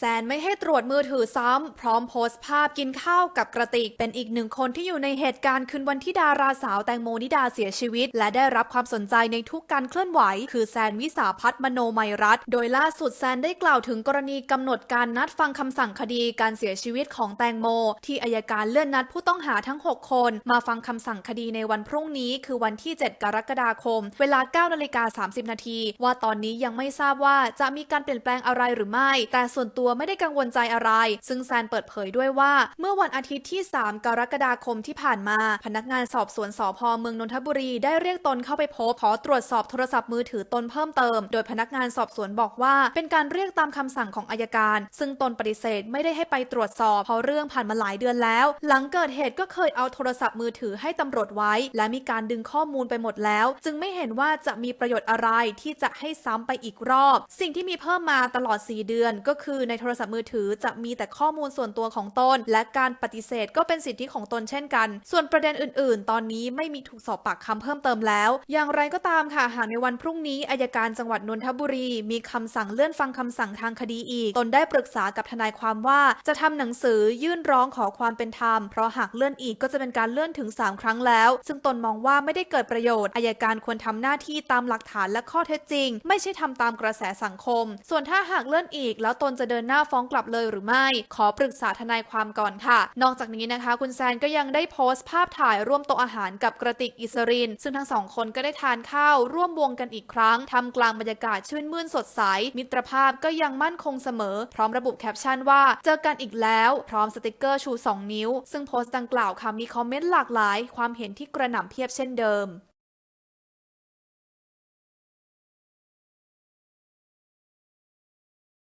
แซนไม่ให้ตรวจมือถือซ้ำ พร้อมโพสต์ภาพกินข้าวกับกระติก เป็นอีกหนึ่งคนที่อยู่ในเหตุการณ์คืนวันที่ดาราสาวแตงโมนิดาเสียชีวิต และได้รับความสนใจในทุกการเคลื่อนไหว คือแซนวิสาพัฒน์มโนมัยรัตน์โดยล่าสุดแซนได้กล่าวถึงกรณีกำหนดการนัดฟังคำสั่งคดีการเสียชีวิตของแตงโม ที่อายการเลื่อนนัดผู้ต้องหาทั้ง 6 คน มาฟังคำสั่งคดีในวันพรุ่งนี้ คือวันที่ 7 กรกฎาคม เวลา9นาฬิกา30นาทีว่าตอนนี้ยังไม่ทราบว่าจะมีการเปลี่ยนแปลงอะไรหรือไม่ แต่ส่วนตัวไม่ได้กังวลใจอะไร ซึ่งแซนเปิดเผยด้วยว่า เมื่อวันอาทิตย์ที่ 3 กรกฎาคมที่ผ่านมา พนักงานสอบสวนสพเมืองนนทบุรีได้เรียกตนเข้าไปพบขอตรวจสอบโทรศัพท์มือถือตนเพิ่มเติม โดยพนักงานสอบสวนบอกว่า เป็นการเรียกตามคำสั่งของอายการ ซึ่งตนปฏิเสธไม่ได้ให้ไปตรวจสอบเพราะเรื่องผ่านมาหลายเดือนแล้ว หลังเกิดเหตุก็เคยเอาโทรศัพท์มือถือให้ตำรวจไว้ และมีการดึงข้อมูลไปหมดแล้ว จึงไม่เห็นว่าจะมีประโยชน์อะไรที่จะให้ซ้ำไปอีกรอบ สิ่งที่มีเพิ่มมาตลอด 4 เดือนก็คือในโทรศัพท์มือถือ จะมีแต่ข้อมูลส่วนตัวของตน และการปฏิเสธก็เป็นสิทธิของตนเช่นกัน ส่วนประเด็นอื่น ๆ ตอนนี้ไม่มีถูกสอบปากคำเพิ่มเติมแล้ว อย่างไรก็ตามค่ะ หากในวันพรุ่งนี้อายการจังหวัดนนทบุรี มีคำสั่งเลื่อนฟังคำสั่งทางคดีอีก ตนได้ปรึกษากับทนายความว่าจะทำหนังสือยื่นร้องขอความเป็นธรรม เพราะหากเลื่อนอีกก็จะเป็นการเลื่อนถึง 3 ครั้งแล้ว ซึ่งตนมองว่าไม่ได้เกิดประโยชน์อายการควรทำหน้าที่ตามหลักฐานและข้อเท็จจริง ไม่ใช่ทำตามกระแสสังคม ส่วนถ้าหากเลื่อนอีกแล้วตนจะเดินหน้าฟ้องกลับเลยหรือไม่ ขอปรึกษาทนายความก่อนค่ะ นอกจากนี้นะคะ คุณแซนก็ยังได้โพสต์ภาพถ่ายร่วมโต๊ะอาหารกับกระติกอิสริน ซึ่งทั้งสองคนก็ได้ทานข้าวร่วมวงกันอีกครั้งทำกลางบรรยากาศชื่นมื่นสดใส มิตรภาพก็ยังมั่นคงเสมอ พร้อมระบุแคปชั่นว่า เจอกันอีกแล้วพร้อมสติกเกอร์ชู 2 นิ้ว ซึ่งโพสต์ดังกล่าวค่ะมีคอมเมนต์หลากหลาย ความเห็นที่กระหน่ำเพียบเช่นเดิม